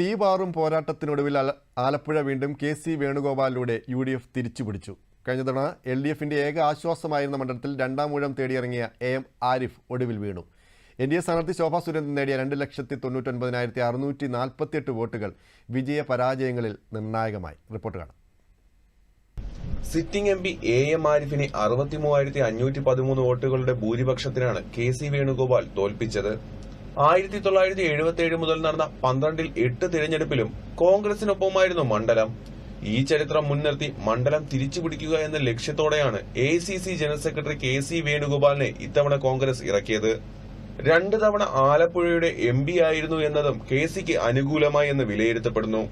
തീപാറും പോരാട്ടത്തിനൊടുവിൽ ആല- ആലപ്പുഴ വീണ്ടും K C വേണുഗോപാലിലൂടെ യു ഡി എഫ് തിരിച്ചുപിടിച്ചു. കഴിഞ്ഞ തവണ എൽ ഡി എഫിന്റെ ഏക ആശ്വാസമായിരുന്ന മണ്ഡലത്തിൽ രണ്ടാം ഊഴം തേടിയിറങ്ങിയ എ എം ആരിഫ് ഒടുവിൽ വീണു. എൻ ഡി എ സ്ഥാനാർത്ഥി ശോഭാ സുരേന്ദ്രൻ നേടിയ രണ്ട് ലക്ഷത്തി തൊണ്ണൂറ്റൊൻപതിനായിരത്തി അറുന്നൂറ്റി നാൽപ്പത്തിയെട്ട് വോട്ടുകൾ വിജയ പരാജയങ്ങളിൽ നിർണായകമായി. റിപ്പോർട്ട് കാണാം. Sitting M P A M ആരിഫിനെ അറുപത്തിമൂവായിരത്തി അഞ്ഞൂറ്റി പതിമൂന്ന് വോട്ടുകളുടെ ഭൂരിപക്ഷത്തിനാണ് കെ സി വേണുഗോപാൽ തോൽപ്പിച്ചത്. ആയിരത്തി തൊള്ളായിരത്തി എഴുപത്തി ഏഴ് മുതൽ നടന്ന പന്ത്രണ്ടിൽ എട്ട് തിരഞ്ഞെടുപ്പിലും കോൺഗ്രസിനൊപ്പമായിരുന്നു മണ്ഡലം. ഈ ചരിത്രം മുൻനിർത്തി മണ്ഡലം തിരിച്ചുപിടിക്കുക എന്ന ലക്ഷ്യത്തോടെയാണ് A C C general secretary K C വേണുഗോപാലിനെ ഇത്തവണ കോൺഗ്രസ് ഇറക്കിയത്. രണ്ട് തവണ ആലപ്പുഴയുടെ എം പി ആയിരുന്നു എന്നതും കെ സിക്ക് അനുകൂലമായി എന്ന് വിലയിരുത്തപ്പെടുന്നു.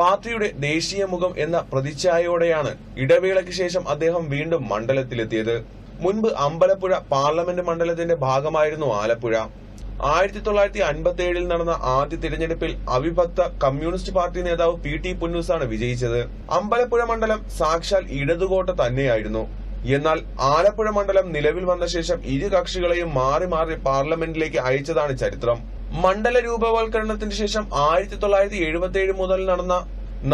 പാർട്ടിയുടെ ദേശീയ മുഖം എന്ന പ്രതിച്ഛായോടെയാണ് ഇടവേളയ്ക്ക് ശേഷം അദ്ദേഹം വീണ്ടും മണ്ഡലത്തിലെത്തിയത്. മുൻപ് അമ്പലപ്പുഴ പാർലമെന്റ് മണ്ഡലത്തിന്റെ ഭാഗമായിരുന്നു ആലപ്പുഴ. ആയിരത്തി തൊള്ളായിരത്തി അൻപത്തി ഏഴിൽ നടന്ന ആദ്യ തിരഞ്ഞെടുപ്പിൽ അവിഭക്ത കമ്മ്യൂണിസ്റ്റ് പാർട്ടി നേതാവ് പി ടി പുന്നൂസാണ് വിജയിച്ചത്. അമ്പലപ്പുഴ മണ്ഡലം സാക്ഷാൽ ഇടതുകോട്ട തന്നെയായിരുന്നു. എന്നാൽ ആലപ്പുഴ മണ്ഡലം നിലവിൽ വന്ന ശേഷം ഇരു കക്ഷികളെയും മാറി മാറി പാർലമെന്റിലേക്ക് അയച്ചതാണ് ചരിത്രം. മണ്ഡല രൂപവൽക്കരണത്തിന് ശേഷം ആയിരത്തി തൊള്ളായിരത്തി എഴുപത്തി ഏഴ് മുതൽ നടന്ന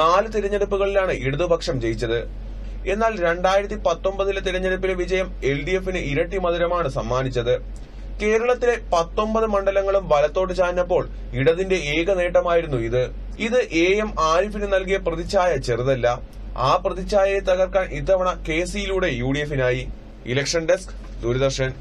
നാല് തിരഞ്ഞെടുപ്പുകളിലാണ് ഇടതുപക്ഷം ജയിച്ചത്. എന്നാൽ രണ്ടായിരത്തി പത്തൊമ്പതിലെ തിരഞ്ഞെടുപ്പിലെ വിജയം എൽ ഡി എഫിന് ഇരട്ടി മധുരമാണ് സമ്മാനിച്ചത്. കേരളത്തിലെ പത്തൊമ്പത് മണ്ഡലങ്ങളും വലത്തോട്ട് ചാഞ്ഞപ്പോൾ ഇടതിന്റെ ഏക നേട്ടമായിരുന്നു ഇത്. ഇത് എ എം ആരിഫിന് നൽകിയ പ്രതിച്ഛായ ചെറുതല്ല. ആ പ്രതിച്ഛായയെ തകർക്കാൻ ഇത്തവണ കെ സിയിലൂടെ U D എഫിനായി. Election desk Doordarshan.